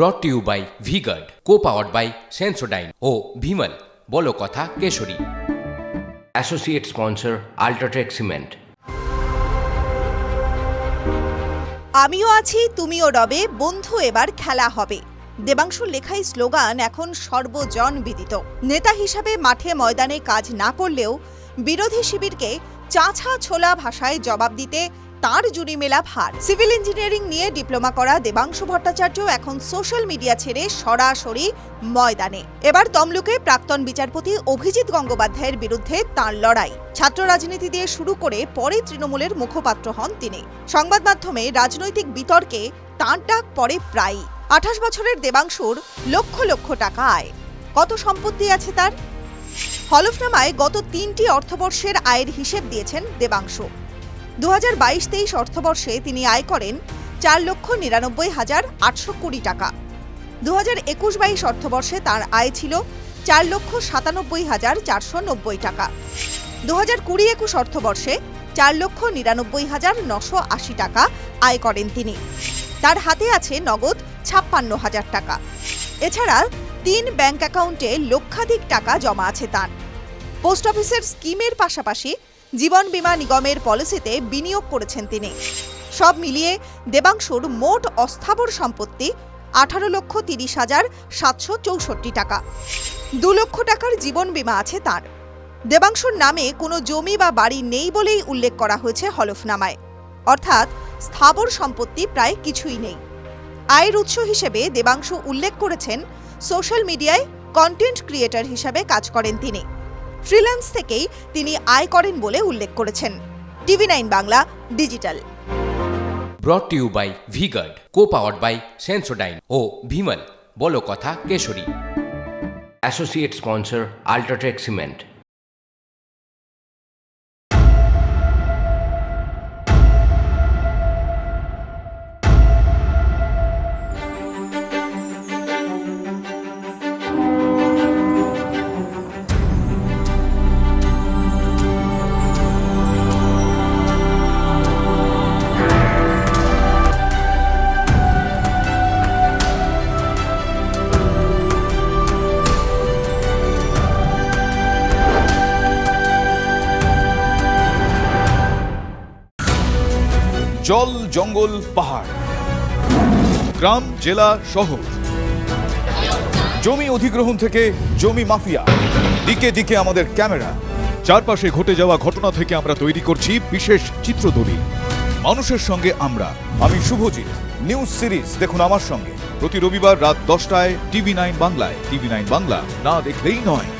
Brought to you by V-Guard co powered by Sensodyne ও ভিমল বলো কথা কেশরী। অ্যাসোসিয়েট স্পন্সর আল্ট্রাটেক সিমেন্ট আমিও আছি তুমিও রবে বন্ধু এবার খেলা হবে। দেবাংশুর লেখাই স্লোগান এখন সর্বজন বিদিত নেতা হিসাবে মাঠে ময়দানে কাজ না করলেও বিরোধী শিবিরকে চাঁচা ছোলা ভাষায় জবাব দিতে তার জুড়ি মেলা ভার। সিভিল ইঞ্জিনিয়ারিং নিয়ে ডিপ্লোমা করা দেবাংশু ভট্টাচার্য এখন সোশ্যাল মিডিয়া ছেড়ে সরাসরি ময়দানে। এবার তমলুকে প্রাক্তন বিচারপতি অভিজিৎ গঙ্গোপাধ্যায়ের বিরুদ্ধে তাঁর লড়াই। ছাত্র রাজনীতি দিয়ে শুরু করে পরে তৃণমূলের মুখপাত্র হন তিনি। সংবাদ মাধ্যমে রাজনৈতিক বিতর্কে তাঁর ডাক পড়ে প্রায়ই। আঠাশ বছরের দেবাংশুর লক্ষ লক্ষ টাকা আয়। কত সম্পত্তি আছে তার? হলফনামায় গত তিনটি অর্থবর্ষের আয়ের হিসেব দিয়েছেন দেবাংশু। দু হাজার বাইশ তেইশ অর্থবর্ষে তিনি আয় করেন চার লক্ষ নিরানব্বই হাজার আটশো কুড়ি টাকা। দু হাজার একুশ বাইশ অর্থবর্ষে তার আয় ছিল চার লক্ষ সাতানব্বই হাজার চারশো নব্বই টাকা। দু হাজার কুড়ি একুশ অর্থবর্ষে চার লক্ষ নিরানব্বই হাজার নশো আশি টাকা আয় করেন তিনি। তার হাতে আছে নগদ ছাপ্পান্ন হাজার টাকা। এছাড়া তিন ব্যাংক অ্যাকাউন্টে লক্ষাধিক টাকা জমা আছে তার। পোস্ট অফিসের স্কিমের পাশাপাশি জীবন বীমা নিগমের পলিসিতে বিনিয়োগ করেছেন তিনি। সব মিলিয়ে দেবাংশুর মোট অস্থাবর সম্পত্তি আঠারো লক্ষ তিরিশ হাজার সাতশো চৌষট্টি টাকা। দু লক্ষ টাকার জীবন বীমা আছে তার। দেবাংশুর নামে কোনো জমি বা বাড়ি নেই বলেই উল্লেখ করা হয়েছে হলফনামায়। অর্থাৎ স্থাবর সম্পত্তি প্রায় কিছুই নেই। আয়ের উৎস হিসেবে দেবাংশু উল্লেখ করেছেন, সোশ্যাল মিডিয়ায় কন্টেন্ট ক্রিয়েটর হিসাবে কাজ করেন তিনি। ফ্রিল্যান্স থেকেই তিনি আয় করেন বলে উল্লেখ করেছেন। TV nine Bangla digital. Brought to you by V-Guard co power by Sensodyne ও ভিমল বলো কথা কেশরী। অ্যাসোসিয়েট স্পন্সর আল্ট্রাটেক সিমেন্ট জল জঙ্গল পাহাড়। গ্রাম, জেলা, শহর। জমি অধিগ্রহণ থেকে জমি মাফিয়া। দিকে দিকে আমাদের ক্যামেরা। চারপাশে ঘটে যাওয়া ঘটনা থেকে আমরা তৈরি করছি বিশেষ চিত্রদলিল মানুষের সঙ্গে আমরা। আমি শুভজিৎ। নিউজ সিরিজ দেখুন আমার সঙ্গে। প্রতি রবিবার রাত দশটায় টিভি নাইন বাংলায়। টিভি নাইন বাংলা না দেখলেই নয়।